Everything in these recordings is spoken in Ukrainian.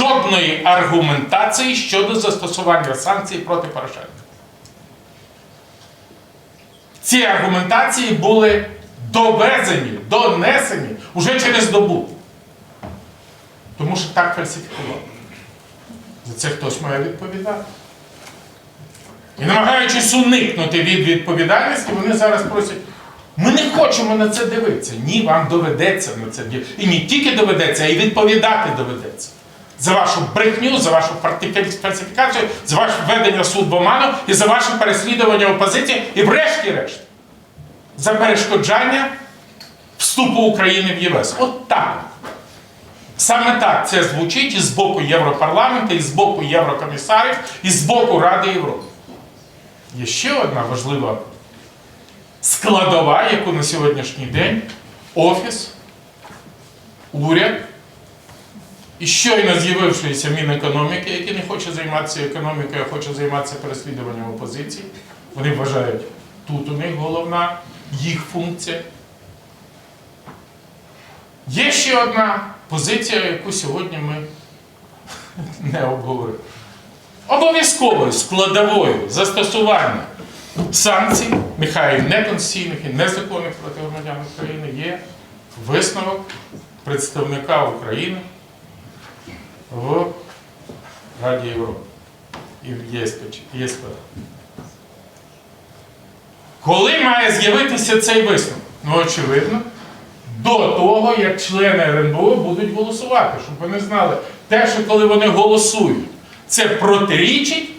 жодної аргументації щодо застосування санкцій проти Порошенка. Ці аргументації були довезені, донесені уже через добу. Тому що так фальсифікували. За це хтось має відповідати. І намагаючись уникнути від відповідальності, вони зараз просять. Ми не хочемо на це дивитися. Ні, вам доведеться на це дивитися. І не тільки доведеться, а й відповідати доведеться. За вашу брехню, за вашу фальсифікацію, за ваше введення суд в оману і за ваше переслідування опозиції, і врешті-решт, за перешкоджання вступу України в ЄС. От так. Саме так це звучить і з боку Європарламенту, і з боку єврокомісарів, і з боку Ради Європи. Є ще одна важлива складова, яку на сьогоднішній день офіс, уряд і щойно з'явившися Мінекономіки, який не хоче займатися економікою, а хоче займатися переслідуванням опозиції. Вони вважають, тут у них головна їх функція. Є ще одна позиція, яку сьогодні ми не обговорили. Обов'язковою складовою застосування санкцій, нехай неконституційних і незаконних проти громадян України, є висновок представника України в Раді Європи і в ЄСПЧ, Коли має з'явитися цей висновок? Ну, очевидно, до того, як члени РНБО будуть голосувати, щоб вони знали, те, що коли вони голосують, це протирічить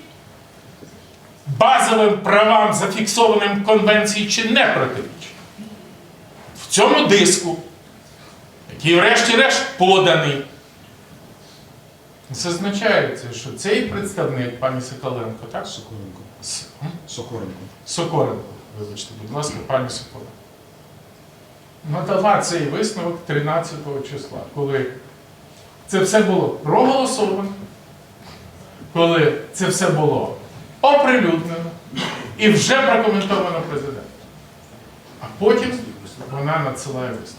базовим правам, зафіксованим в конвенції, чи не протирічить. В цьому диску, який врешті-решт поданий, зазначається, що цей представник, пані Соколенко, так? Соколенко. С- м? Соколенко. Соколенко, вибачте, будь ласка, пані Соколенко. Надала цей висновок 13 числа, коли це все було проголосовано, коли це все було оприлюднено і вже прокоментовано президентом. А потім вона надсилає висновок.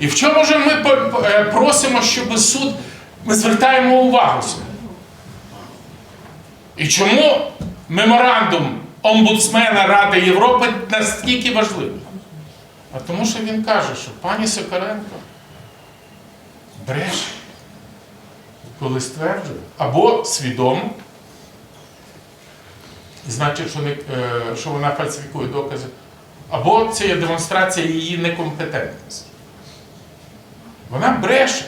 І в чому ж ми по- по- е, просимо, щоб суд, ми звертаємо увагу? І чому меморандум омбудсмена Ради Європи настільки важливий? А тому що він каже, що пані Соколенко бреше, коли стверджує, або свідомо, значить, що, не, е, що вона фальсифікує докази, або це є демонстрація її некомпетентності. Вона бреше.